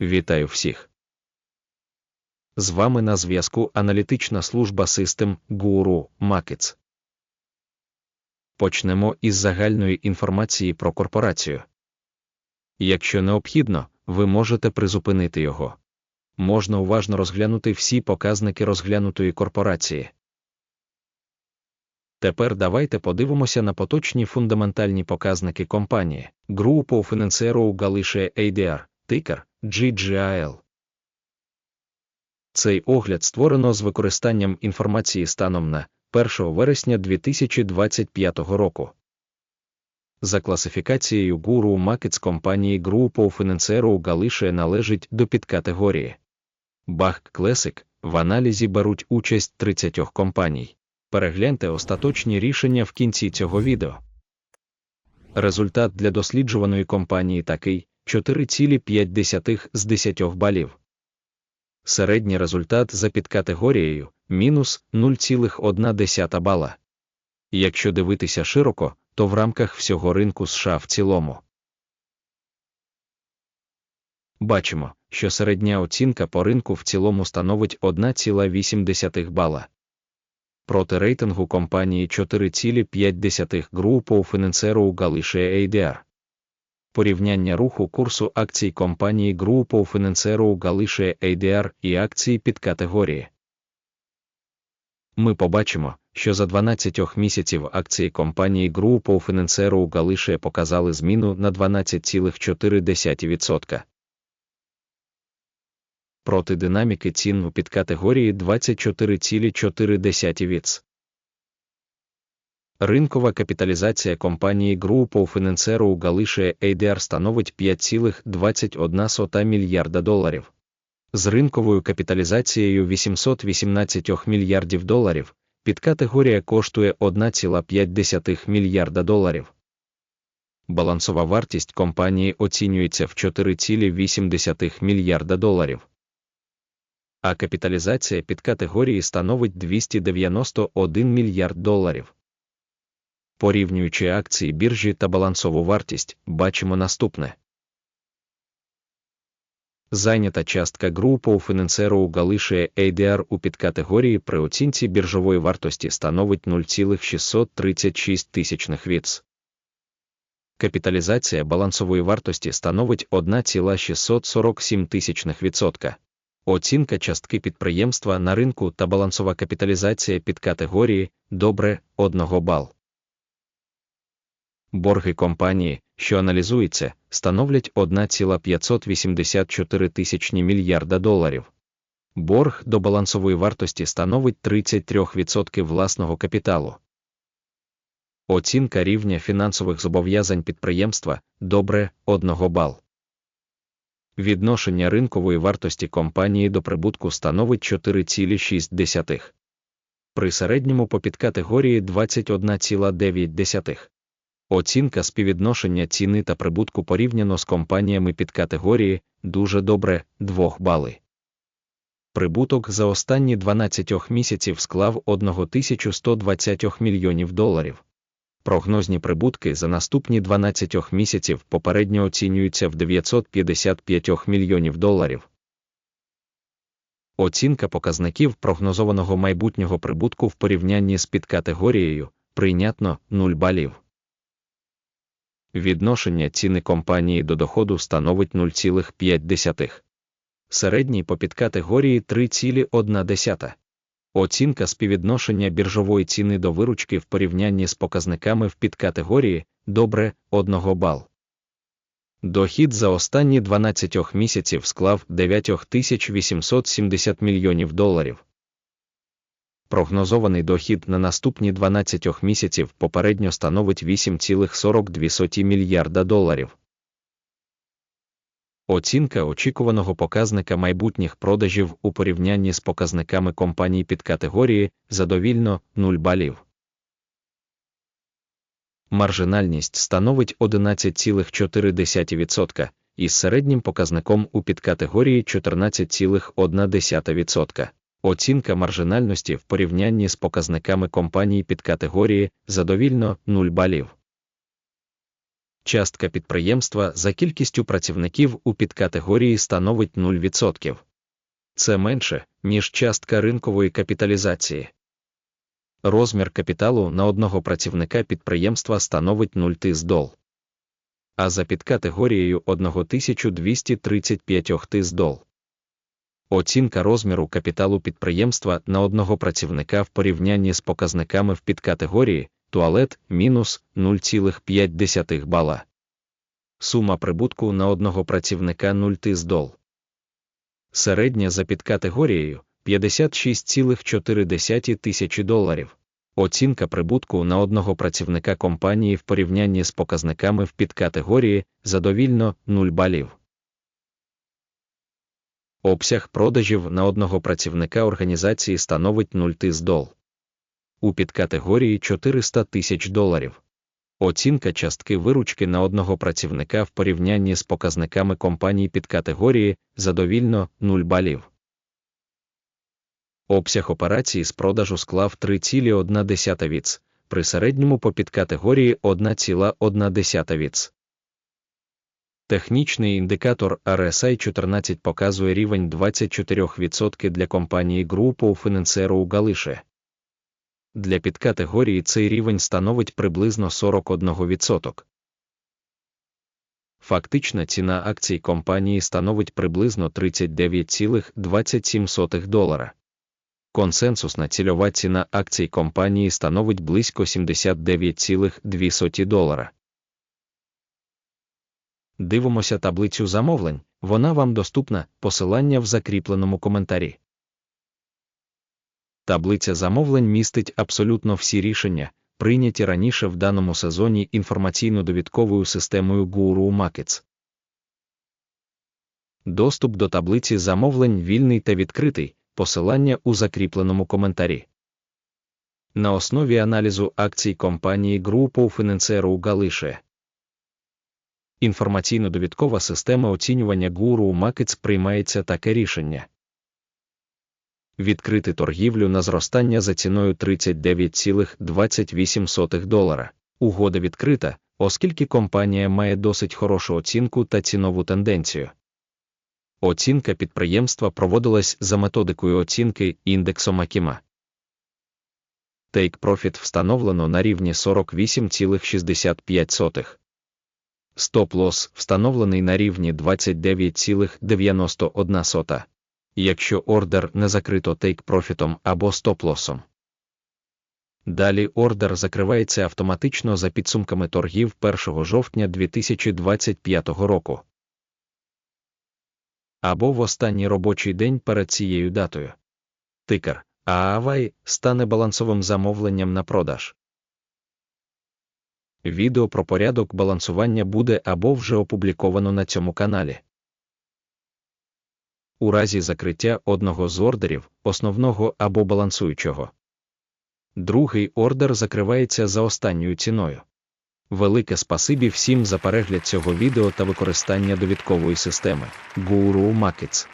Вітаю всіх. З вами на зв'язку аналітична служба System Guru Markets. Почнемо із загальної інформації про корпорацію. Якщо необхідно, ви можете призупинити його. Можна уважно розглянути всі показники розглянутої корпорації. Тепер давайте подивимося на поточні фундаментальні показники компанії. Групу Financiero Galicia ADR, тикер GGAL. Цей огляд створено з використанням інформації станом на 1 вересня 2025 року. За класифікацією Guru Markets компанії Grupo Financiero Galicia належить до підкатегорії. Bach Classic в аналізі беруть участь 30 компаній. Перегляньте остаточні рішення в кінці цього відео. Результат для досліджуваної компанії такий 4,5 з 10 балів. Середній результат за підкатегорією мінус 0,1 бала. Якщо дивитися широко, то в рамках всього ринку США в цілому. Бачимо, що середня оцінка по ринку в цілому становить 1,8 бала. Проти рейтингу компанії 4,5 групу Grupo Financiero Galicia ADR. Порівняння руху курсу акцій компанії Grupo Financiero Galicia ADR і акції під категорії. Ми побачимо, що за 12 місяців акції компанії Grupo Financiero Galicia показали зміну на 12,4%. Проти динаміки цін у підкатегорії 24,4 віц. Ринкова капіталізація компанії Grupo Financiero Galicia ADR становить 5,21 мільярда доларів. З ринковою капіталізацією 818 мільярдів доларів підкатегорія коштує 1,5 мільярда доларів. Балансова вартість компанії оцінюється в 4,8 мільярда доларів. А капіталізація підкатегорії становить 291 мільярд доларів. Порівнюючи акції біржі та балансову вартість, бачимо наступне. Зайнята частка Grupo Financiero Galicia ADR у підкатегорії при оцінці біржової вартості становить 0,636 тисячних віц. Капіталізація балансової вартості становить 1,647 тисячних відсотка. Оцінка частки підприємства на ринку та балансова капіталізація підкатегорії добре 1 бал. Борги компанії, що аналізується, становлять 1,584 тисячні мільярда доларів. Борг до балансової вартості становить 33% власного капіталу. Оцінка рівня фінансових зобов'язань підприємства добре 1 бал. Відношення ринкової вартості компанії до прибутку становить 4,6. При середньому по підкатегорії 21,9. Оцінка співвідношення ціни та прибутку порівняно з компаніями під категорії дуже добре 2 бали. Прибуток за останні 12 місяців склав 1120 мільйонів доларів. Прогнозні прибутки за наступні 12 місяців попередньо оцінюються в 955 мільйонів доларів. Оцінка показників прогнозованого майбутнього прибутку в порівнянні з підкатегорією прийнятно 0 балів. Відношення ціни компанії до доходу становить 0,5. Середній по підкатегорії 3,1. Оцінка співвідношення біржової ціни до виручки в порівнянні з показниками в підкатегорії добре 1 бал. Дохід за останні 12 місяців склав 9870 мільйонів доларів. Прогнозований дохід на наступні 12 місяців попередньо становить 8,42 мільярда доларів. Оцінка очікуваного показника майбутніх продажів у порівнянні з показниками компаній під категорії задовільно 0 балів. Маржинальність становить 11,4% із середнім показником у підкатегорії 14,1%. Оцінка маржинальності в порівнянні з показниками компаній під категорії задовільно 0 балів. Частка підприємства за кількістю працівників у підкатегорії становить 0%. Це менше, ніж частка ринкової капіталізації. Розмір капіталу на одного працівника підприємства становить 0 тис дол. А за підкатегорією 1235 тис дол. Оцінка розміру капіталу підприємства на одного працівника в порівнянні з показниками в підкатегорії туалет мінус 0,5 бала. Сума прибутку на одного працівника 0 тис дол. Середня за підкатегорією 56,4 тисячі доларів. Оцінка прибутку на одного працівника компанії в порівнянні з показниками в підкатегорії задовільно 0 балів. Обсяг продажів на одного працівника організації становить 0 тис дол. У підкатегорії 400 тисяч доларів. Оцінка частки виручки на одного працівника в порівнянні з показниками компаній підкатегорії задовільно 0 балів. Обсяг операції з продажу склав 3,1 віц, при середньому по підкатегорії 1,1 віц. Технічний індикатор RSI 14 показує рівень 24% для компанії групу Фінансеру Галише. Для підкатегорії цей рівень становить приблизно 41%. Фактична ціна акцій компанії становить приблизно 39,27 долара. Консенсусна цільова ціна акцій компанії становить близько 79,2 долара. Дивимося таблицю замовлень, вона вам доступна, посилання в закріпленому коментарі. Таблиця замовлень містить абсолютно всі рішення, прийняті раніше в даному сезоні інформаційно-довідковою системою Guru Markets. Доступ до таблиці замовлень вільний та відкритий, посилання у закріпленому коментарі. На основі аналізу акцій компанії Групу Фінансеру Галише. Інформаційно-довідкова система оцінювання Guru Markets приймається таке рішення відкрити торгівлю на зростання за ціною 39,28 долара. Угода відкрита, оскільки компанія має досить хорошу оцінку та цінову тенденцію. Оцінка підприємства проводилась за методикою оцінки індексом Акіма. Take Profit встановлено на рівні 48,65. Стоп-лосс встановлений на рівні 29,91 якщо ордер не закрито тейк-профітом або стоп-лосом. Далі ордер закривається автоматично за підсумками торгів 1 жовтня 2025 року. Або в останній робочий день перед цією датою. Тикер ААВАЙ стане балансовим замовленням на продаж. Відео про порядок балансування буде або вже опубліковано на цьому каналі у разі закриття одного з ордерів, основного або балансуючого. Другий ордер закривається за останньою ціною. Велике спасибі всім за перегляд цього відео та використання довідкової системи Guru Markets.